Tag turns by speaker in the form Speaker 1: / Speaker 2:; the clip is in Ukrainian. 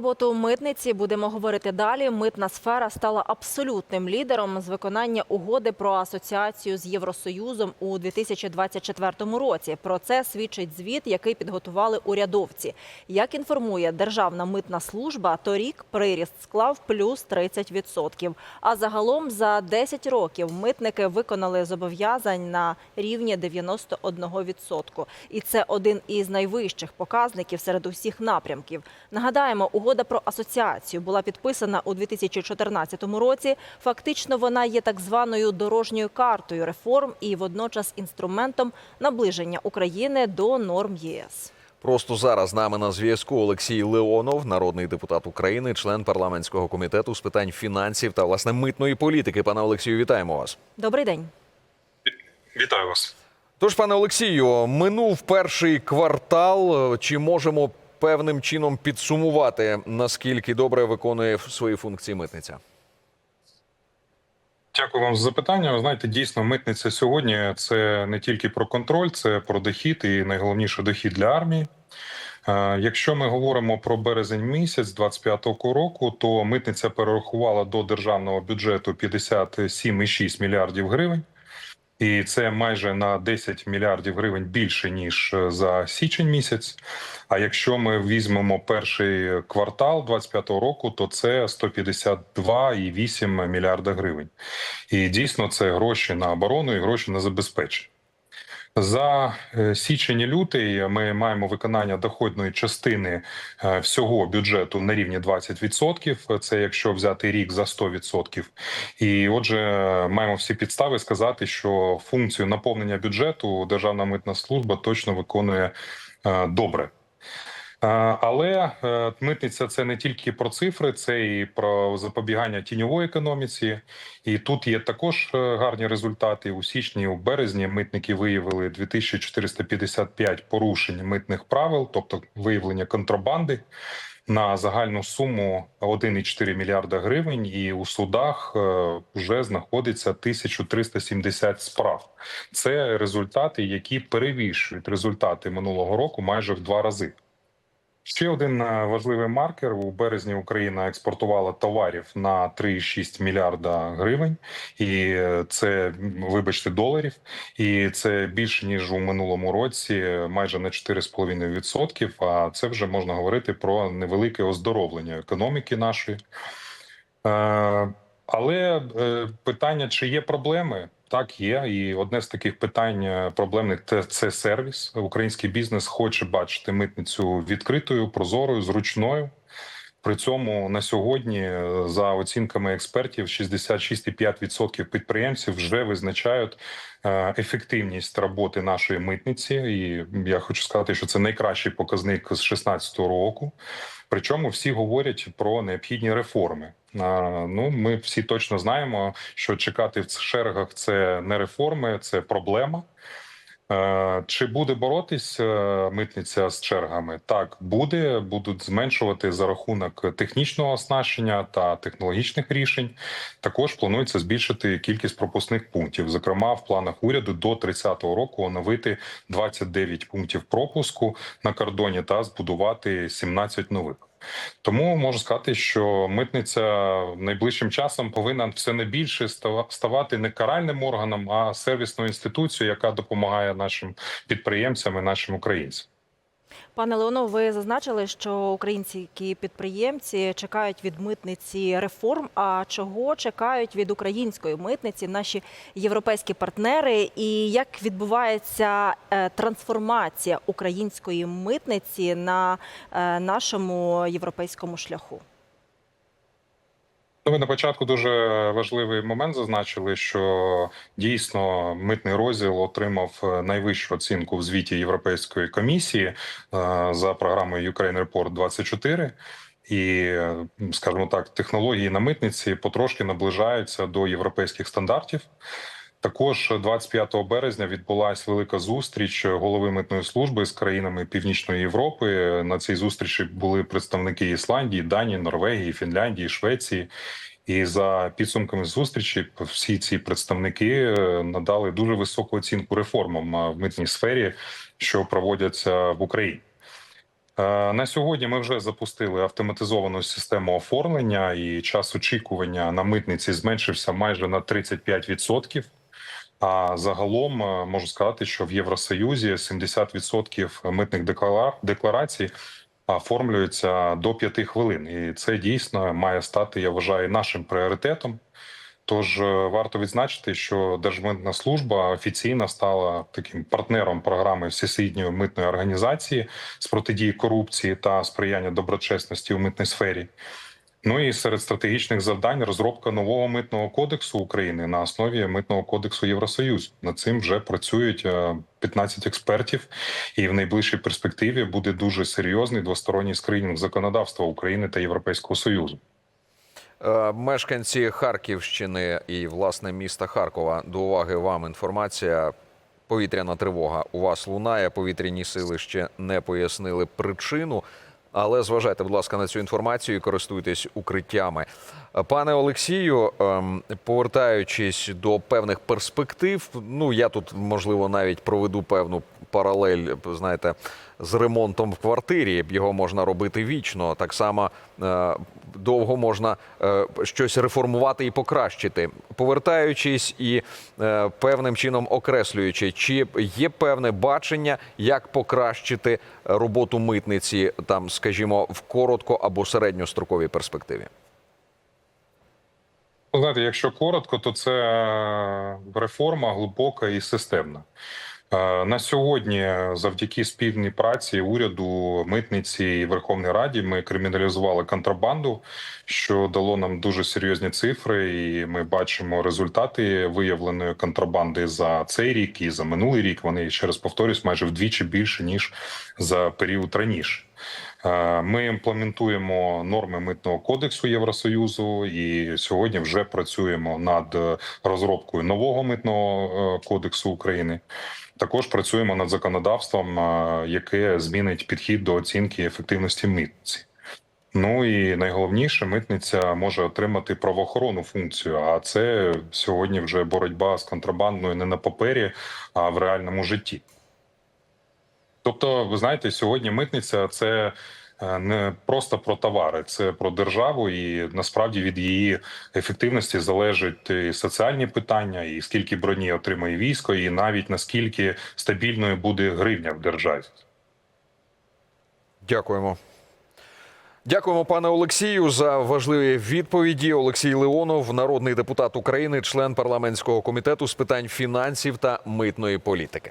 Speaker 1: роботу митниці будемо говорити далі. Митна сфера стала абсолютним лідером з виконання угоди про асоціацію з Євросоюзом у 2024 році. Про це свідчить звіт, який підготували урядовці. Як інформує Державна митна служба, торік приріст склав плюс 30%. А загалом за 10 років митники виконали зобов'язань на рівні 91%. І це один із найвищих показників серед усіх напрямків. Нагадаємо, угода про асоціацію була підписана у 2014 році. Фактично, вона є так званою дорожньою картою реформ і водночас інструментом наближення України до норм ЄС.
Speaker 2: Просто зараз з нами на зв'язку Олексій Леонов, народний депутат України, член парламентського комітету з питань фінансів та власне митної політики. Пане Олексію, вітаємо вас.
Speaker 1: Добрий день.
Speaker 3: Вітаю вас.
Speaker 2: Тож, пане Олексію, минув перший квартал. Чи можемо певним чином підсумувати наскільки добре виконує свої функції митниця?
Speaker 3: Дякую вам за запитання. Ви знаєте, дійсно, митниця сьогодні це не тільки про контроль, це про дохід і найголовніше дохід для армії. Е, Якщо ми говоримо про березень місяць 25-го року, то митниця перерахувала до державного бюджету 57,6 мільярдів гривень. І це майже на 10 мільярдів гривень більше ніж е, за січень місяць. А якщо ми візьмемо перший квартал 25-го року, то це 152,8 мільярда гривень. І дійсно це гроші на оборону і гроші на забезпечення. За е, січень і лютий ми маємо виконання доходної частини е, всього бюджету на рівні 20%. Це якщо взяти рік за 100%. І отже, маємо всі підстави сказати, що функцію наповнення бюджету Державна митна служба точно виконує е, добре. Але е, митниця це не тільки про цифри, це і про запобігання тіньової економіці. І тут є також е, гарні результати. У січні, у березні митники виявили 2455 порушень митних правил, тобто виявлення контрабанди. На загальну суму 1,4 мільярда гривень, і у судах е, вже знаходиться 1370 справ. Це результати, які перевищують результати минулого року майже в два рази. Ще один е, важливий маркер у березні Україна експортувала товарів на 3,6 мільярда гривень, і е, це вибачте доларів. І це більше ніж у минулому році, майже на 4,5%. А це вже можна говорити про невелике оздоровлення економіки нашої. Е, Але питання, чи є проблеми? Так, є. І одне з таких питань е, проблемних це, це сервіс. Український бізнес хоче бачити митницю відкритою, прозорою, зручною. При цьому на сьогодні, е, за оцінками експертів, 66,5% підприємців вже визначають е, ефективність роботи нашої митниці. І я хочу сказати, що це найкращий показник з 2016 року. Причому всі говорять про необхідні реформи. Ну, ми всі точно знаємо, що чекати в шерегах це не реформи, це проблема. Е, Чи буде боротись е, митниця з чергами? Так, буде. Будуть зменшувати за рахунок технічного оснащення та технологічних рішень. Також планується збільшити кількість пропускних пунктів. Зокрема, в планах уряду до 30-го року оновити 29 пунктів пропуску на кордоні та збудувати 17 нових. Тому можу сказати, що митниця найближчим часом повинна все не більше става- ставати не каральним органом, а сервісною інституцією, яка допомагає нашим підприємцям і нашим українцям.
Speaker 1: Пане Леоно, ви зазначили, що українські підприємці чекають від митниці реформ. А чого чекають від української митниці наші європейські партнери? І як відбувається е, трансформація української митниці на е, нашому європейському шляху?
Speaker 3: Ну, ви на початку дуже важливий момент зазначили, що дійсно митний розділ отримав е, найвищу оцінку в звіті Європейської комісії е, за програмою Ukraine Report 24. І, е, скажімо так, технології на митниці потрошки наближаються до європейських стандартів. Також 25 березня відбулася велика зустріч голови митної служби з країнами Північної Європи. На цій зустрічі були представники Ісландії, Данії, Норвегії, Фінляндії, Швеції. І за підсумками зустрічі, всі ці представники е, надали дуже високу оцінку реформам в митній сфері, що проводяться в Україні. Е, На сьогодні ми вже запустили автоматизовану систему оформлення, і час очікування на митниці зменшився майже на 35%. А загалом е, можу сказати, що в Євросоюзі 70% митних деклара- декларацій оформлюються до 5 хвилин, і це дійсно має стати, я вважаю, нашим пріоритетом. Тож е, варто відзначити, що Держмитна служба офіційно стала таким партнером програми Всесвітньої митної організації з протидії корупції та сприяння доброчесності у митній сфері. Ну і серед стратегічних завдань розробка нового митного кодексу України на основі митного кодексу Євросоюзу. Над цим вже працюють е, 15 експертів, і в найближчій перспективі буде дуже серйозний двосторонній скринінг законодавства України та Європейського союзу.
Speaker 2: Е, Мешканці Харківщини і власне міста Харкова. До уваги вам інформація. Повітряна тривога у вас лунає. Повітряні сили ще не пояснили причину. Але зважайте, будь ласка, на цю інформацію і користуйтесь укриттями. Пане Олексію, ем, повертаючись до певних перспектив, ну я тут можливо навіть проведу певну паралель, знаєте, з ремонтом в квартирі. Його можна робити вічно. Так само е, довго можна е, щось реформувати і покращити. Повертаючись і е, певним чином окреслюючи, чи є певне бачення, як покращити роботу митниці, там, скажімо, в коротко або середньостроковій перспективі.
Speaker 3: Ну, Знаєте, якщо коротко, то це е, реформа глибока і системна. Е, На сьогодні, завдяки спільній праці уряду, митниці і Верховній Раді, ми криміналізували контрабанду, що дало нам дуже серйозні цифри, і ми бачимо результати виявленої контрабанди за цей рік і за минулий рік. Вони ще раз повторюсь, майже вдвічі більше ніж за період раніше. Е, Ми імплементуємо норми митного кодексу Євросоюзу, і сьогодні вже працюємо над розробкою нового митного е, кодексу України. Також працюємо над законодавством, е, яке змінить підхід до оцінки ефективності митниці. Ну і найголовніше, митниця може отримати правоохоронну функцію. А це сьогодні вже боротьба з контрабандою не на папері, а в реальному житті. Тобто, ви знаєте, сьогодні митниця це е, не просто про товари, це про державу, і насправді від її ефективності залежать і соціальні питання, і скільки броні отримає військо, і навіть наскільки стабільною буде гривня в державі.
Speaker 2: Дякуємо. Дякуємо, пане Олексію, за важливі відповіді. Олексій Леонов, народний депутат України, член парламентського комітету з питань фінансів та митної політики.